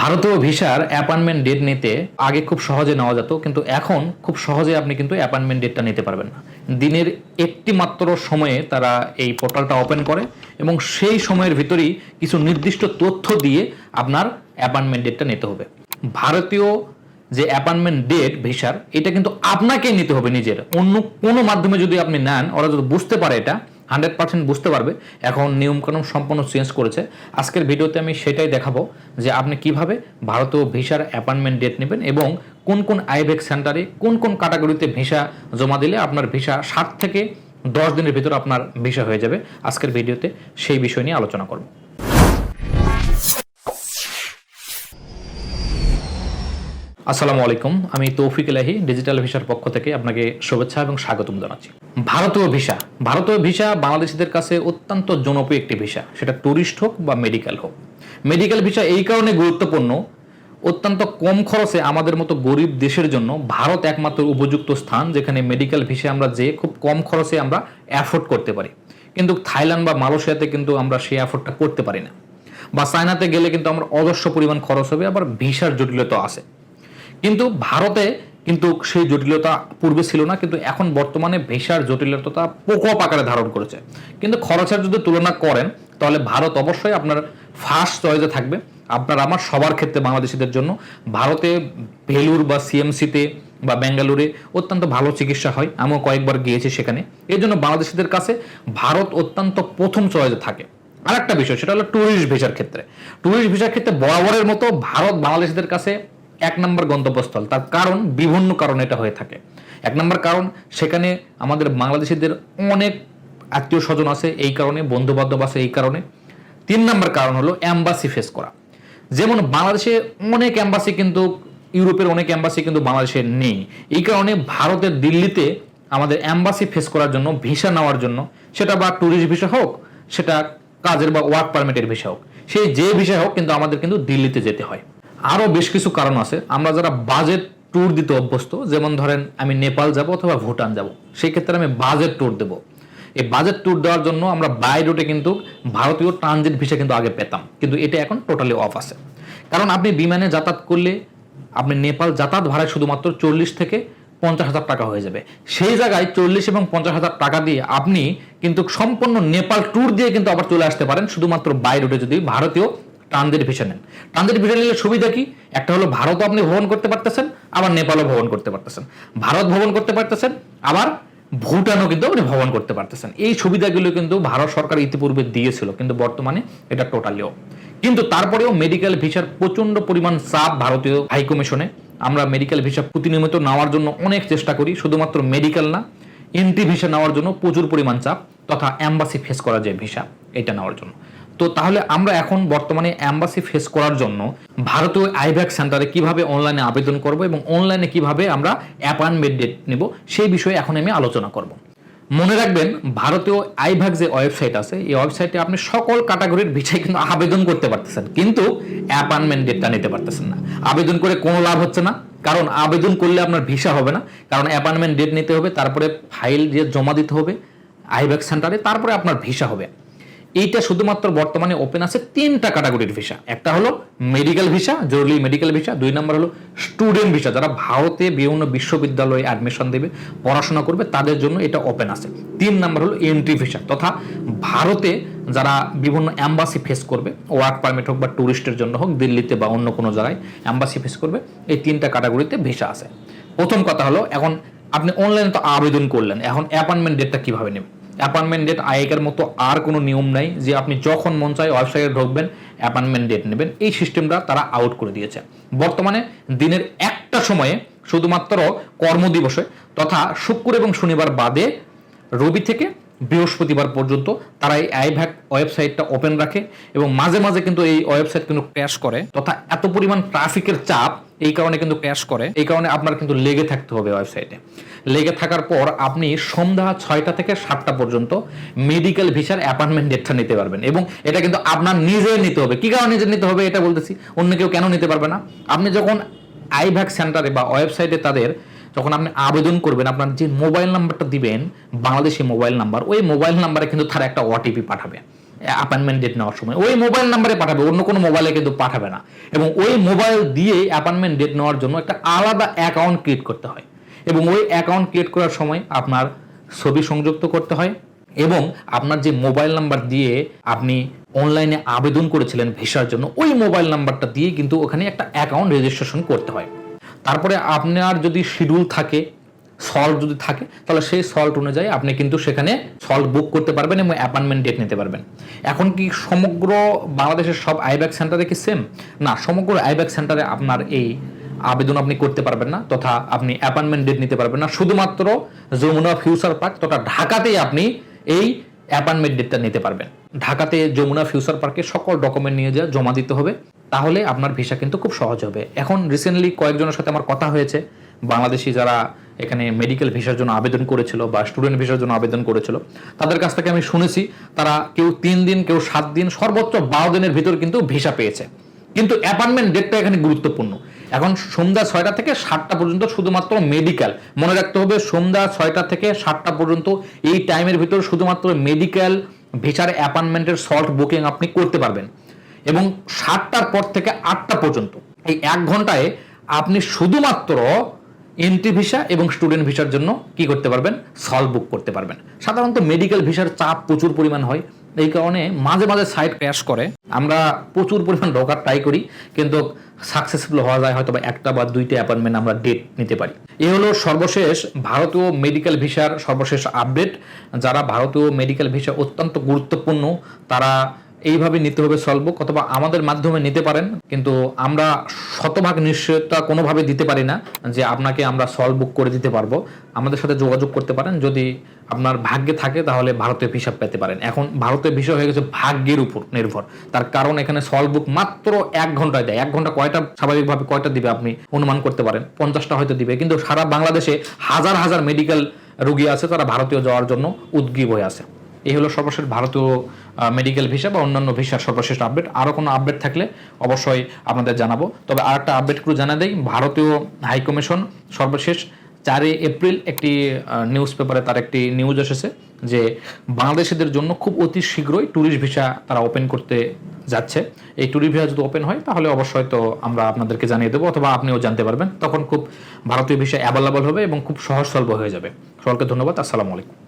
ভারতীয় ভিসার appointment date নিতে আগে খুব সহজে নেওয়া যেত, কিন্তু এখন খুব সহজে আপনি কিন্তু অ্যাপয়েন্টমেন্ট ডেটটা নিতে পারবেন না। দিনের একটি মাত্র সময়ে তারা এই পোর্টালটা ওপেন করে এবং সেই সময়ের ভিতরেই কিছু নির্দিষ্ট তথ্য দিয়ে আপনার অ্যাপয়েন্টমেন্ট ডেটটা নিতে হবে। ভারতীয় যে অ্যাপয়েন্টমেন্ট ডেট ভিসার, এটা কিন্তু আপনাকেই নিতে হবে নিজের। অন্য কোনো মাধ্যমে যদি আপনি নেন, ওরা যদি বুঝতে পারে এটা হান্ড্রেড পার্সেন্ট বুঝতে পারবে। এখন নিয়মকানুন সম্পূর্ণ চেঞ্জ করেছে। আজকের ভিডিওতে আমি সেটাই দেখাবো যে আপনি কীভাবে ভারতীয় ভিসার অ্যাপয়েন্টমেন্ট ডেট নেবেন এবং কোন কোন আইভেক সেন্টারে কোন কোন ক্যাটাগরিতে ভিসা জমা দিলে আপনার ভিসা সাত থেকে দশ দিনের ভিতর আপনার ভিসা হয়ে যাবে। আজকের ভিডিওতে সেই বিষয় নিয়ে আলোচনা করব। আসসালামু আলাইকুম। আমি তৌফিক এলাহি, ডিজিটাল ভিসার পক্ষ থেকে আপনাকে শুভেচ্ছা এবং স্বাগতম জানাচ্ছি। ভারতীয় ভিসা। ভারতীয় ভিসা বাংলাদেশিদের কাছে অত্যন্ত জনপ্রিয় একটি ভিসা। সেটা ট্যুরিস্ট হোক বা মেডিকেল হোক। মেডিকেল ভিসা এই কারণে গুরুত্বপূর্ণ। অত্যন্ত কম খরচে আমাদের মতো গরিব দেশের জন্য ভারত একমাত্র উপযুক্ত স্থান, যেখানে মেডিকেল ভিসা আমরা যে খুব কম খরচে আমরা অ্যাফোর্ড করতে পারি। কিন্তু থাইল্যান্ড বা মালয়েশিয়াতে কিন্তু আমরা সেই অ্যাফোর্ডটা করতে পারি না। বা চায়নাতে গেলে কিন্তু আমার অজস্র পরিমাণ খরচ হবে, আবার ভিসার জটিলতা আছে। কিন্তু ভারতে কিন্তু সেই জটিলতা পূর্বে ছিল না, কিন্তু এখন বর্তমানে ভিসার জটিলতা প্রকোপ আকারে ধারণ করেছে। কিন্তু খরচের যদি তুলনা করেন, তাহলে ভারত অবশ্যই আপনার ফার্স্ট চয়েসে থাকবে। আপনার আমার সবার ক্ষেত্রে বাংলাদেশিদের জন্য। ভারতে ভেলুর বা সিএমসিতে বা বেঙ্গালুরে অত্যন্ত ভালো চিকিৎসা হয়। আমিও কয়েকবার গিয়েছি সেখানে। এই জন্য বাংলাদেশিদের কাছে ভারত অত্যন্ত প্রথম চয়েসে থাকে। আর একটা বিষয়, সেটা হলো ট্যুরিস্ট ভিসার ক্ষেত্রে। ট্যুরিস্ট ভিসার ক্ষেত্রে বরাবরের মতো ভারত বাংলাদেশিদের কাছে এক নম্বর গন্তব্যস্থল। তার কারণ বিভিন্ন কারণে এটা হয়ে থাকে। এক নম্বর কারণ, সেখানে আমাদের বাংলাদেশিদের অনেক আত্মীয় স্বজন আছে এই কারণে বন্ধু বান্ধব আছে এই কারণে। তিন নম্বর কারণ হলো অ্যাম্বাসি ফেস করা। যেমন বাংলাদেশে অনেক অ্যাম্বাসি কিন্তু, ইউরোপের অনেক অ্যাম্বাসি কিন্তু বাংলাদেশে নেই। এই কারণে ভারতের দিল্লিতে আমাদের অ্যাম্বাসি ফেস করার জন্য ভিসা নেওয়ার জন্য, সেটা বা ট্যুরিস্ট ভিসা হোক, সেটা কাজের বা ওয়ার্ক পারমিটের ভিসা হোক সেই যে ভিসা হোক কিন্তু আমাদের কিন্তু দিল্লিতে যেতে হয়। আরও বেশ কিছু কারণ আছে। আমরা যারা বাজেট ট্যুর দিতে অভ্যস্ত, যেমন ধরেন আমি নেপাল যাব অথবা ভুটান যাব সেই ক্ষেত্রে আমি বাজেট ট্যুর দেবো। এই বাজেট ট্যুর দেওয়ার জন্য আমরা বাই রুটে কিন্তু ভারতীয় ট্রানজিট ভিসা কিন্তু আগে পেতাম, কিন্তু এটা এখন টোটালি অফ আছে। কারণ আপনি বিমানে যাতায়াত করলে আপনি নেপাল যাতায়াত ভাড়ায় শুধুমাত্র চল্লিশ থেকে পঞ্চাশ হাজার টাকা হয়ে যাবে। সেই জায়গায় চল্লিশ এবং পঞ্চাশ হাজার টাকা দিয়ে আপনি কিন্তু সম্পূর্ণ নেপাল ট্যুর দিয়ে কিন্তু আবার চলে আসতে পারেন, শুধুমাত্র বাই রুটে যদি ভারতীয় ট্রানজিট ভিসা নেন ট্রানজিট ভিসা নিলে সুবিধা কি? একটা হলো ভারতও আপনি ভ্রমণ করতে পারতেছেন, আবার নেপালও ভ্রমণ করতে পারতেছেন। ভারত ভ্রমণ করতে পারতেছেন, আবার ভুটানও কিন্তু আপনি ভ্রমণ করতে পারতেছেন। এই সুবিধাগুলো কিন্তু ভারত সরকার ইতিপূর্বে দিয়েছিল, কিন্তু বর্তমানে এটা টোটালিও। কিন্তু তারপরেও মেডিকেল ভিসার প্রচণ্ড পরিমাণ চাপ ভারতীয় হাই কমিশনে আমরা মেডিকেল ভিসা প্রতিনিয়মিত নেওয়ার জন্য অনেক চেষ্টা করি, শুধুমাত্র মেডিকেল না এন্ট্রি ভিসা নেওয়ার জন্য প্রচুর পরিমাণ চাপ, তথা অ্যাম্বাসি ফেস করা যায় ভিসা, এটা নেওয়ার জন্য। তো তাহলে আমরা এখন বর্তমানে অ্যাম্বাসি ফেস করার জন্য ভারতীয় আইভ্যাক সেন্টারে কীভাবে অনলাইনে আবেদন করব এবং অনলাইনে কীভাবে আমরা অ্যাপয়েন্টমেন্ট ডেট নেব, সেই বিষয়ে এখন আমি আলোচনা করব। মনে রাখবেন, ভারতীয় আইভ্যাক যে ওয়েবসাইট আছে, এই ওয়েবসাইটে আপনি সকল ক্যাটাগরির ভিসায় কিন্তু আবেদন করতে পারতেছেন, কিন্তু অ্যাপয়েন্টমেন্ট ডেটটা নিতে পারতেছেন না। আবেদন করে কোনো লাভ হচ্ছে না, কারণ আবেদন করলে আপনার ভিসা হবে না, কারণ অ্যাপয়েন্টমেন্ট ডেট নিতে হবে, তারপরে ফাইল দিয়ে জমা দিতে হবে আইভ্যাক সেন্টারে তারপরে আপনার ভিসা হবে। এইটা শুধুমাত্র বর্তমানে ওপেন আছে তিনটা ক্যাটাগরির ভিসা একটা হলো মেডিকেল ভিসা জরুরি মেডিকেল ভিসা দুই নম্বর হলো স্টুডেন্ট ভিসা যারা ভারতে বিভিন্ন বিশ্ববিদ্যালয়ে অ্যাডমিশন দেবে, পড়াশোনা করবে, তাদের জন্য এটা ওপেন আছে। তিন নম্বর হলো এন্ট্রি ভিসা তথা ভারতে যারা বিভিন্ন অ্যাম্বাসি ফেস করবে ওয়ার্ক পারমিট হোক বা ট্যুরিস্টের জন্য হোক, দিল্লিতে বা অন্য কোনো জায়গায় অ্যাম্বাসি ফেস করবে, এই তিনটা ক্যাটাগরিতে ভিসা আছে। প্রথম কথা হলো, এখন আপনি অনলাইনে তো আবেদন করলেন, এখন অ্যাপয়েন্টমেন্ট ডেটটা কীভাবে নেবেন? অ্যাপয়েন্টমেন্ট ডেট আয়েকের মতো আর কোনো নিয়ম নাই যে আপনি যখন মন চায় ওয়েবসাইটে ঢুকবেন অ্যাপয়েন্টমেন্ট ডেট নেবেন। এই সিস্টেমটা তারা আউট করে দিয়েছে। বর্তমানে দিনের একটা সময়ে শুধুমাত্র কর্মদিবসে তথা শুক্র এবং শনিবার বাদে রবি থেকে বৃহস্পতিবার পর্যন্ত তারা এই আইভ্যাক ওয়েবসাইটটা ওপেন রাখে এবং মাঝে মাঝে কিন্তু এই ওয়েবসাইট কিন্তু ক্র্যাশ করে। তথা এত পরিমাণ ট্রাফিকের চাপ এই কারণে কিন্তু ক্র্যাশ করে, এই কারণে আপনার কিন্তু লেগে থাকতে হবে ওয়েবসাইটে লেগে থাকার পর আপনি সন্ধ্যা ছয়টা থেকে সাতটা পর্যন্ত মেডিকেল ভিসার অ্যাপয়েন্টমেন্ট ডেটটা নিতে পারবেন এবং এটা কিন্তু আপনার নিজে নিতে হবে। কি কারণে নিজে নিতে হবে এটা বলতেছি? অন্য কেউ কেন নিতে পারবে না? আপনি যখন আইভ্যাক সেন্টারে বা ওয়েবসাইটে তাদের যখন আপনি আবেদন করবেন, আপনার যে মোবাইল নাম্বারটা দিবেন, বাংলাদেশি মোবাইল নাম্বার ওই মোবাইল নাম্বারে কিন্তু তারা একটা ওটিপি পাঠাবে। অ্যাপয়েন্টমেন্ট ডেট নেওয়ার সময়। ওই মোবাইল নাম্বারে পাঠাবে, অন্য কোনো মোবাইলে কিন্তু পাঠাবে না। এবং ওই মোবাইল দিয়ে অ্যাপয়েন্টমেন্ট ডেট নেওয়ার জন্য একটা আলাদা অ্যাকাউন্ট ক্রিয়েট করতে হয়। এবং ওই অ্যাকাউন্ট ক্রিয়েট করার সময় আপনার ছবি সংযুক্ত করতে হয় এবং আপনার যে মোবাইল নাম্বার দিয়ে আপনি অনলাইনে আবেদন করেছিলেন ভিসার জন্য, ওই মোবাইল নাম্বারটা দিয়ে কিন্তু ওখানে একটা অ্যাকাউন্ট রেজিস্ট্রেশন করতে হয়। তারপরে আপনার যদি শিডিউল থাকে সল্ট যদি থাকে, তাহলে সেই সল্ট অনুযায়ী আপনি কিন্তু সেখানে সল্ট বুক করতে পারবেন এবং অ্যাপয়েন্টমেন্ট ডেট নিতে পারবেন। এখন কি সমগ্র বাংলাদেশের সব আইব্যাক সেন্টারে কি সেম না, সমগ্র আইব্যাক সেন্টারে আপনার এই আবেদন আপনি করতে পারবেন না, তথা আপনি অ্যাপয়েন্টমেন্ট ডেট নিতে পারবেন না। শুধুমাত্র যমুনা ফিউচার পার্ক তথা ঢাকাতেই আপনি এই অ্যাপয়েন্টমেন্ট ডেটটা নিতে পারবেন। ঢাকাতে যমুনা ফিউচার পার্কে সকল ডকুমেন্ট নিয়ে যা, জমা দিতে হবে, তাহলে আপনার ভিসা কিন্তু খুব সহজ হবে। এখন রিসেন্টলি কয়েকজনের সাথে আমার কথা হয়েছে, বাংলাদেশি যারা এখানে মেডিকেল ভিসার জন্য আবেদন করেছিল বা স্টুডেন্ট ভিসার জন্য আবেদন করেছিল। তাদের কাছ থেকে আমি শুনেছি, তারা কেউ তিন দিন, কেউ সাত দিন, সর্বোচ্চ বারো দিনের ভিতর কিন্তু ভিসা পেয়েছে। কিন্তু অ্যাপয়েন্টমেন্ট ডেটটা এখানে গুরুত্বপূর্ণ। এখন সন্ধ্যা ছয়টা থেকে সাতটা পর্যন্ত শুধুমাত্র মেডিকেল মনে রাখতে হবে, সন্ধ্যা ছয়টা থেকে সাতটা পর্যন্ত এই টাইমের ভিতর শুধুমাত্র মেডিকেল ভিসার অ্যাপয়েন্টমেন্টের সল্ট বুকিং আপনি করতে পারবেন। এবং সাতটার পর থেকে আটটা পর্যন্ত। এই এক ঘন্টায় আপনি শুধুমাত্র এন্ট্রি ভিসা এবং স্টুডেন্ট ভিসার জন্য কি করতে পারবেন? সলভ বুক করতে পারবেন। সাধারণত মেডিকেল ভিসার চাপ প্রচুর পরিমাণ হয়। এই কারণে মাঝে মাঝে সাইট ক্র্যাশ করে। আমরা প্রচুর পরিমাণ ঢোকার ট্রাই করি, কিন্তু সাকসেসফুল হওয়া যায় হয়তো বা একটা বা দুইটা অ্যাপয়েন্টমেন্ট আমরা ডেট নিতে পারি। এ হলো সর্বশেষ ভারতীয় মেডিকেল ভিসার সর্বশেষ আপডেট যারা ভারতীয় মেডিকেল ভিসা অত্যন্ত গুরুত্বপূর্ণ, তারা এইভাবে নিতে হবে সলবুক অথবা আমাদের মাধ্যমে নিতে পারেন, কিন্তু আমরা শতভাগ নিশ্চয়তা কোনোভাবে দিতে পারি না যে আপনাকে আমরা সলভ বুক করে দিতে পারব। আমাদের সাথে যোগাযোগ করতে পারেন, যদি আপনার ভাগ্যে থাকে তাহলে ভারতীয় হিসাব পেতে পারেন। এখন ভারতীয় ভিসা হয়ে গেছে ভাগ্যের উপর নির্ভর। তার কারণ এখানে সলভ বুক মাত্র এক ঘন্টায় দেয়। এক ঘণ্টা কয়টা স্বাভাবিকভাবে কয়টা দিবে আপনি অনুমান করতে পারেন? পঞ্চাশটা হয়তো দিবে, কিন্তু সারা বাংলাদেশে হাজার হাজার মেডিকেল রুগী আছে, তারা ভারতীয় যাওয়ার জন্য উদ্গীব হয়ে আছে। এই হলো সর্বশেষ ভারতীয় মেডিকেল ভিসা বা অন্যান্য ভিসার সর্বশেষ আপডেট আরও কোনো আপডেট থাকলে অবশ্যই আপনাদের জানাব। তবে আর একটা আপডেট করে জানা দেয় ভারতীয় হাইকমিশন সর্বশেষ চারই এপ্রিল একটি নিউজ পেপারে তার একটি নিউজ এসেছে যে বাংলাদেশিদের জন্য খুব অতি শীঘ্রই ট্যুরিস্ট ভিসা তারা ওপেন করতে যাচ্ছে। এই ট্যুরিস্ট ভিসা যদি ওপেন হয়, তাহলে অবশ্যই তো আমরা আপনাদেরকে জানিয়ে দেবো অথবা আপনিও জানতে পারবেন। তখন খুব ভারতীয় ভিসা অ্যাভেলেবল হবে এবং খুব সহজ সলভ হয়ে যাবে। সকলকে ধন্যবাদ, আসসালামু আলাইকুম।